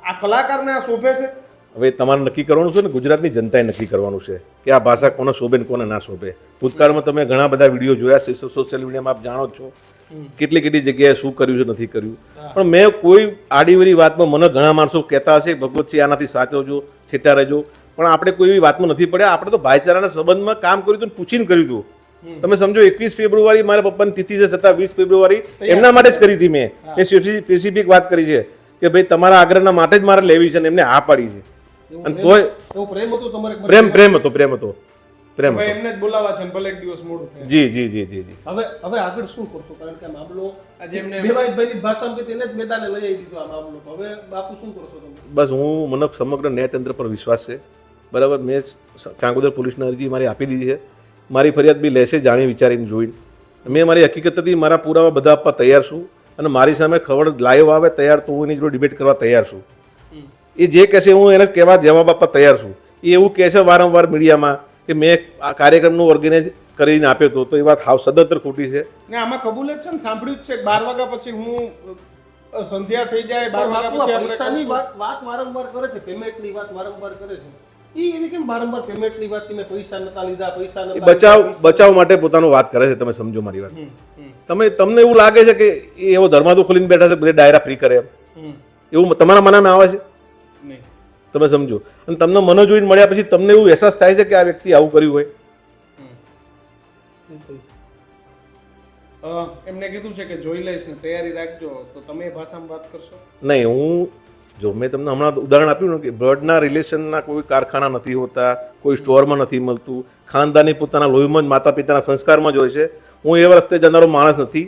આ કલાકારને આ શોભે છે? હવે તમારે નક્કી કરવાનું છે ને? ગુજરાતની જનતાએ નક્કી કરવાનું છે કે આ ભાષા કોને શોભે ને કોને ના શોભે. ભૂતકાળમાં તમે ઘણા બધા વીડિયો જોયા છે સોશિયલ મીડિયામાં આપ જાણો છો. કેટલી કેટલી જગ્યાએ શું કર્યું છે નથી કર્યું. પણ મેં કોઈ આડીવરી વાતમાં મને ઘણા માણસો કહેતા હશે ભગવતસિંહ આનાથી સાચવજો છેટા રહેજો. પણ આપણે કોઈ એવી વાતમાં નથી પડ્યા. આપણે તો ભાઈચારાના સંબંધમાં કામ કર્યું હતું પૂછીને કર્યું હતું. તમે સમજો એકવીસ ફેબ્રુઆરી મારા પપ્પાની તિથિ છે છતાં વીસ ફેબ્રુઆરી એમના માટે જ કરી હતી મેં. એ સ્પેસિફિક વાત કરી છે કે ભાઈ તમારા આગ્રહના માટે જ મારે લેવી છે અને એમને હા પાડી છે. અને તોય પ્રેમ હતો તમારે પ્રેમ પ્રેમ હતો પ્રેમ હતો. પ્રેમ હવે એમને જ બોલાવા છે ભલે એક દિવસ મોડું થાય. જી જી જી જી જી. હવે હવે આગળ શું કરશો? કારણ કે મામલો આજે એમને- દેવાયતભાઈની ભાષામાં કે તેને જ મેદાને લઈ આવી દીધો આ મામલો. હવે બાપુ શું કરશો તમે? બસ હું મને સમગ્ર ન્યાયતંત્ર પર વિશ્વાસ છે. બરાબર? મેં ચાંગોદર પોલીસને અરજી મારી આપી દીધી છે. મારી ફરિયાદ બી લેશે જાણી વિચારીને જોઈને. મેં મારી હકીકતથી મારા પુરાવા બધા આપવા તૈયાર છું અને મારી સામે ખબર લાઈવ આવે તૈયાર તો હું એની જોડે ડિબેટ કરવા તૈયાર છું. એ જે કહેશે હું એને કહેવા જવાબ આપવા તૈયાર છું. એ એવું કહે છે વારંવાર મીડિયામાં કે મેં આ કાર્યક્રમનું ઓર્ગેનાઇઝ કરીને આપ્યો હતો. તો એ વાત હાવ સદંતર ખોટી છે. ને આમાં કબૂલ જ છે ને? સાંભળ્યું જ છે બાર વાગ્યા પછી હું સંધ્યા થઈ જાય બાર વાગ્યા પછી વાત વારંવાર કરે છે પેમેન્ટની વાત વારંવાર કરે છે. એ એવી કેમ વારંવાર પેમેન્ટની વાત કે મેં પૈસા નતા લીધા પૈસા નતા બચાવ બચાવ માટે પોતાનો વાત કરે છે તમે સમજો મારી વાત. તમે તમને એવું લાગે છે કે એ એવો ધર્માદુ ખોલીને બેઠા છે બધે ડાયરા ફ્રી કરે એમ? એવું તમારા મનમાં આવે છે? તમે સમજો. અને તમને મનો જોઈને મળ્યા પછી તમને એવું અહેસાસ થાય છે કે આ વ્યક્તિ આવું કર્યું હોય? એમને કીધું છે કે જોઈ લઈશ ને તૈયારી રાખજો તો તમે ભાષામાં વાત કરશો? નહીં હું જો મેં તમને હમણાં ઉદાહરણ આપ્યું ને કે બ્લડના રિલેશનના કોઈ કારખાના નથી હોતા, કોઈ સ્ટોરમાં નથી મળતું, ખાનદાની પોતાના લોહીમાં જ માતા પિતાના સંસ્કારમાં જ હોય છે. હું એવા રસ્તે જનારો માણસ નથી.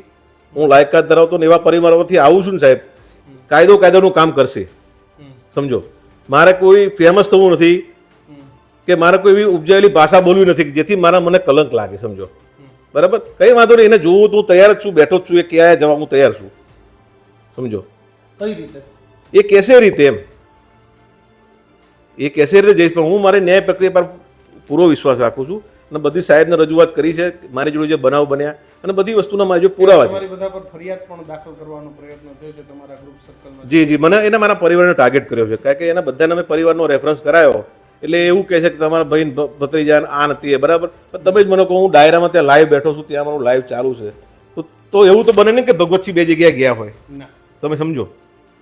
હું લાયકાત ધરાવતો ને એવા પરિવારોથી આવું છું ને સાહેબ કાયદો કાયદાનું કામ કરશે. સમજો? મારે કોઈ ફેમસ થવું નથી કે મારે કોઈ એવી ઉપજાયેલી ભાષા બોલવી નથી જેથી મારા મને કલંક લાગે, સમજો? બરાબર? કંઈ વાંધો નહીં, એને જોવું તો હું તૈયાર જ છું, બેઠો જ છું, એ ક્યાં જવા હું તૈયાર છું. સમજો? કઈ રીતે? એ કેસે રીતે એમ? એ કેસે રીતે જઈશ? પણ હું મારી ન્યાય પ્રક્રિયા પર પૂરો વિશ્વાસ રાખું છું અને બધી સાહેબને રજૂઆત કરી છે મારી જોડે જે બનાવ બન્યા અને બધી વસ્તુના મારી જોડે પુરાવા છે. બધા પર ફરિયાદ પણ દાખલ કરવાનો પ્રયત્ન થયો છે તમારા ગ્રુપ સર્કલમાં જી જી. મને એને મારા પરિવારને ટાર્ગેટ કર્યો છે. કારણ કે એના બધાને મેં પરિવારનો રેફરન્સ કરાયો. એટલે એવું કહે છે કે તમારા ભાઈ ભ- ભત્રીજા ને આ નથી એ બરાબર. તમે જ મને કહો હું ડાયરામાં ત્યાં લાઈવ બેઠો છું ત્યાં મારું લાઈવ ચાલુ છે. તો તો એવું તો બને નહીં કે ભગવતસિંહ બે જગ્યાએ ગયા હોય. તમે સમજો?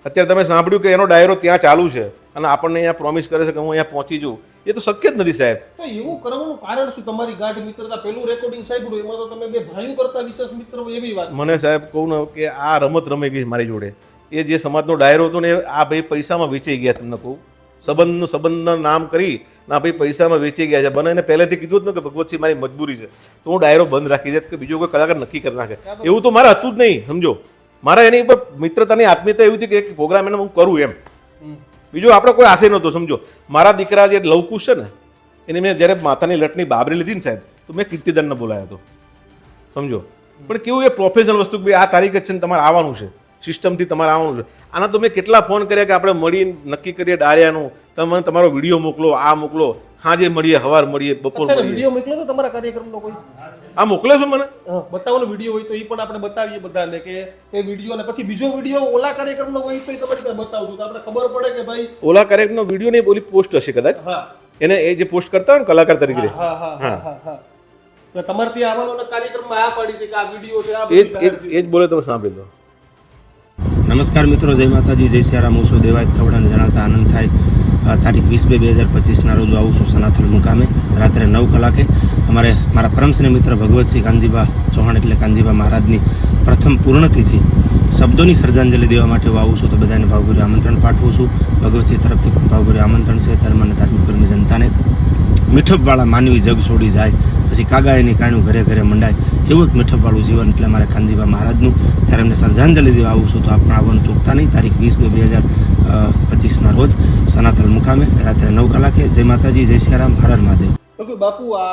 અત્યારે તમે સાંભળ્યું કે એનો ડાયરો ત્યાં ચાલુ છે અને આપણને અહીંયા પ્રોમિસ કરે છે કે હું અહીંયા પહોંચી જઉં. એ તો શક્ય જ નથી સાહેબ. તો એવું કરવાનું કારણ શું? તમારી ગાઢ મિત્રતા પેલું રેકોર્ડિંગ સાંભળ્યું એમાં તો તમે બે ભાઈઓ કરતા વિશેષ મિત્ર એવી વાત. મને સાહેબ કહું ને કે આ રમત રમી ગઈ મારી જોડે. એ જે સમાજનો ડાયરો હતો ને આ ભાઈ પૈસામાં વેચાઈ ગયા તમને કહું. સંબંધનું સંબંધના નામ કરી ના ભાઈ પૈસામાં વેચાઈ ગયા છે. બને એને પહેલેથી કીધું જ ને કે ભગવતસિંહ મારી મજબૂરી છે. તો હું ડાયરો બંધ રાખી દે કે બીજો કોઈ કલાકાર નક્કી કરી નાખે. એવું તો મારે હતું જ નહીં સમજો. મારા એની ઉપર મિત્રતાની આત્મીયતા એવી હતી કે એક પ્રોગ્રામ એને હું કરું એમ. બીજું આપણે કોઈ આશય નહોતો, સમજો. મારા દીકરા જે લવકુશ છે ને, એની મેં જ્યારે માથાની લટની બાબરી લીધી ને સાહેબ, તો મેં કીર્તિદાનને બોલાયો હતો. સમજો. પણ કેવું એ પ્રોફેશનલ વસ્તુ કે આ તારીખ જ છે ને તમારે આવવાનું છે. સિસ્ટમથી તમારે આવવાનું છે. આના તો મેં કેટલા ફોન કર્યા કે આપણે મળી નક્કી કરીએ ડારિયાનું તમે તમારો વીડિયો મોકલો, આ મોકલો. સાંજે મળીએ સવાર મળીએ બપોર વીડિયો મોકલો તો તમારા કાર્યક્રમનો કોઈ? આ મોકલે છે મને? બતાવવાનો વીડિયો હોય તો એ પણ આપણે બતાવીએ બધાને કે એ વીડિયો અને પછી બીજો વીડિયો ઓલા કાર્યક્રમનો હોય તો તમારી પાસે બતાવજો તો આપણે ખબર પડે કે ભાઈ ઓલા કાર્યક્રમનો વીડિયો નહીં ઓલી પોસ્ટ હશે કદાચ. હા. એને એ જે પોસ્ટ કરતા હોય ને કલાકાર તરીકે. હા હા હા હા. તમારે ત્યાં આવવાનો કાર્યક્રમમાં આ પડી હતી કે આ વીડિયો છે આ એ જ એ એ બોલે તમે સાંભળી લો. નમસ્કાર મિત્રો જય માતાજી જય સિયારામ. હું છું દેવાયત ખવડાને જણાવતા આનંદ થાય. તારીખ વીસ બે બે હજાર પચીસના રોજ આવું છું સનાથલ મુકામે રાત્રે નવ કલાકે અમારે મારા પરમસિંહ મિત્ર ભગવતસિંહ કાનજીબા ચૌહાણ એટલે કાનજીબા મહારાજની પ્રથમ પૂર્ણતિથિ શબ્દોની શ્રદ્ધાંજલિ દેવા માટે હું આવું છું તો બધાને ભાવભર્યું આમંત્રણ પાઠવું છું. ભગવતસિંહ તરફથી પણ ભાવભર્યું આમંત્રણ છે. ધર્મ અને ધાર્મિક કર્મી જનતાને મીઠપવાળા માનવી જગ છોડી જાય, પછી કાગા એની કાણું ઘરે ઘરે મંડાય, એવું એક મીઠપવાળું જીવન એટલે અમારે કાનજીબા મહારાજનું. ત્યારે એમને શ્રદ્ધાંજલિ દેવા આવું છું તો આપ પણ આવવાનું ચૂકતા નહીં. તારીખ વીસ બે બે હજાર પચીસના રોજ સનાથલ મુકામે રાત્રે નવ કલાકે જય માતાજી જય સિયારામ હર હર મહાદેવ. ઓકે બાપુ આ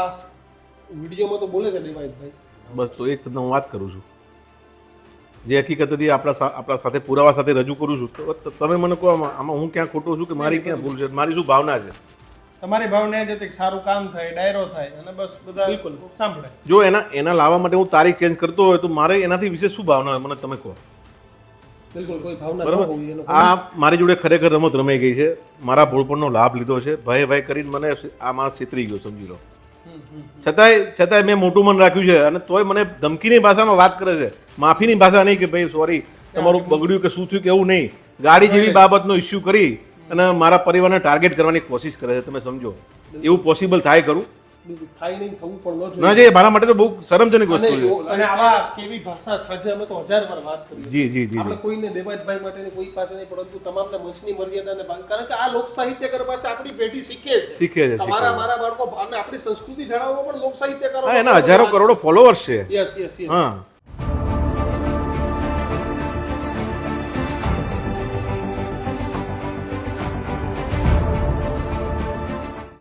વિડીયોમાં તો બોલે છે દેવાયતભાઈ બસ તો એ જ તમને હું વાત કરું છું. જે હકીકત હતી આપણા આપણા સાથે પુરાવા સાથે રજૂ કરું છું તો તમે મને કહો આમાં આમાં હું ક્યાં ખોટો છું કે મારી ક્યાં ભૂલ છે? મારી શું ભાવના છે? તમારી ભાવના એ જ હતી કે સારું કામ થાય ડાયરો થાય અને બસ બધા બિલકુલ. સાંભળે. જો એના એના લાવવા માટે હું તારીખ ચેન્જ કરતો હોય તો મારે એનાથી વિશે શું ભાવના હોય? મને તમે કહો. બિલકુલ કોઈ ભાવના ન હોવી એનો આ મારી જોડે ખરેખર રમત રમાઈ ગઈ છે. મારા ભોળપણનો લાભ લીધો છે. ભાઈ ભાઈ કરીને મને આ માણસ છેતરી ગયો સમજી લો. છતાંય છતાંય મેં મોટું મન રાખ્યું છે અને તોય મને ધમકીની ભાષામાં વાત કરે છે. માફીની ભાષા નહીં કે ભાઈ સોરી તમારું બગડ્યું કે શું થયું કે એવું નહીં. ગાડી જેવી બાબતનો ઇસ્યુ કરી અને મારા પરિવારને ટાર્ગેટ કરવાની કોશિશ કરે છે તમે સમજો. એવું પોસિબલ થાય કરું થાય નહીં થવું પણ ન ના જે મારા માટે તો બહુ શરમજનક વસ્તુ છે. અને આવા કેવી ભાષા સાંજે અમે તો હજાર વાર વાત કરી જી જી જી આપણે કોઈને દેવાજભાઈ માટે કોઈ પાસે નહીં પરંતુ તમામને મંચની મર્યાદાને ભંગ કારણ કે આ લોક સાહિત્યકાર પાસે આપણી પેઢી શીખે છે. શીખે છે તમારા મારા બાળકો અને આપણી સંસ્કૃતિ જાળવવામાં પણ લોક સાહિત્યકારો હા એના હજારો કરોડો ફોલોઅર્સ છે. યસ યસ યસ હા.